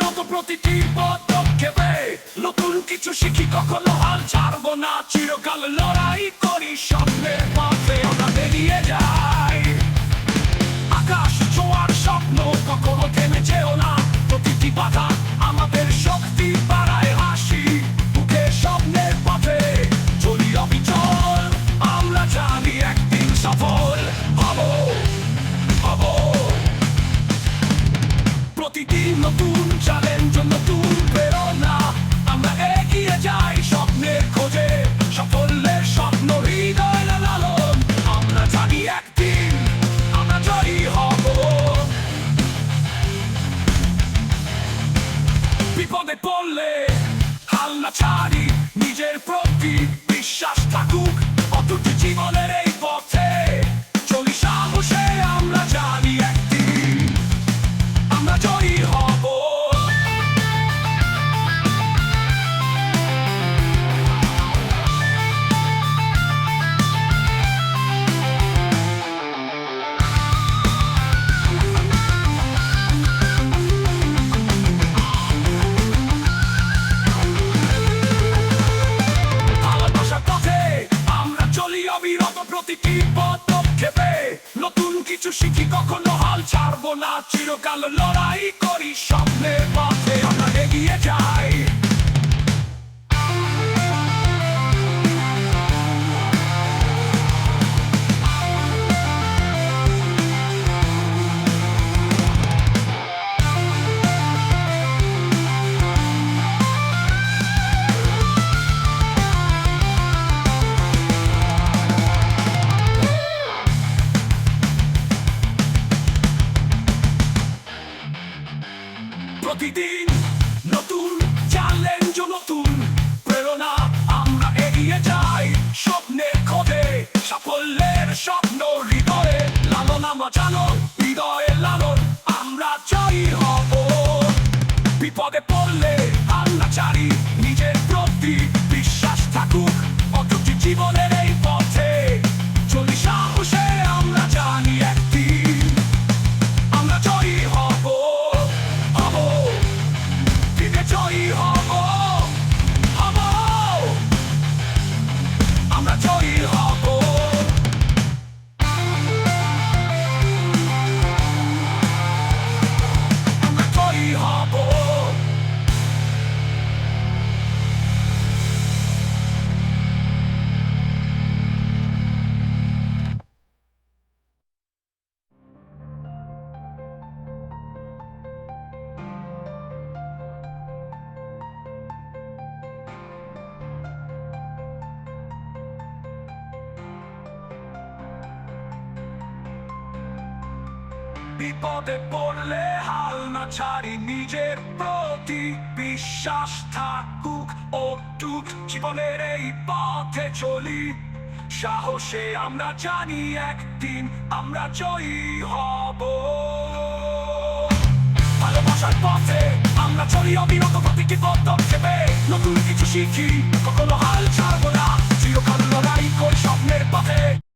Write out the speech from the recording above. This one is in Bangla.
প্রতিটি পদক্ষেপে। নতুন কিছু শিখি, কখনো হাল ছাড়বো না। চিরকাল লড়াই করি, স্বপ্নের পথে আমরা বেরিয়ে যাই। আকাশ ছোঁয়ার স্বপ্ন, কখনো থেমে যেও না। প্রতিটি বাধা আমাদের শক্তি বাড়ায় হাসি। বুকে স্বপ্নের পথে চলি অবিচল। আমরা জানি একদিন সফল হব হব। প্রতিদিন নতুন বিপদে পড়লে হাল্লা ছাড়ি নিজের প্রতি বিশ্বাস থাকুক অটুট জীবনের পদক্ষেপে? নতুন কিছু শিখি কখনো হাল ছাড়বো না। চিরকাল লড়াই করি সামনে পথে। প্রতিদিন নতুন চ্যালেঞ্জ নতুন। প্রেরণা আমরা এগিয়ে যাই স্বপ্নের খোঁজে, সাফল্যের স্বপ্ন হৃদয়ে লালন আমরা জানো, হৃদয়ে লালন আমরা জয়ী হব। বিপদে পড়লে আমরা চারি, নিজের প্রতি বিপদে পড়লে হাল না ছাড়ি নিজের প্রতি। বিশ্বাস থাকুক অটুট জীবনের এই পথে চলি। সাহসে আমরা জানি একদিন আমরা জয়ী হব। ভালোবাসার পথে আমরা চলি, অবিরত প্রতিটি পদক্ষেপে। নতুন কিছু শিখি, কখনো হাল ছাড়বো না। চিরকাল লড়াই করি স্বপ্নের পথে।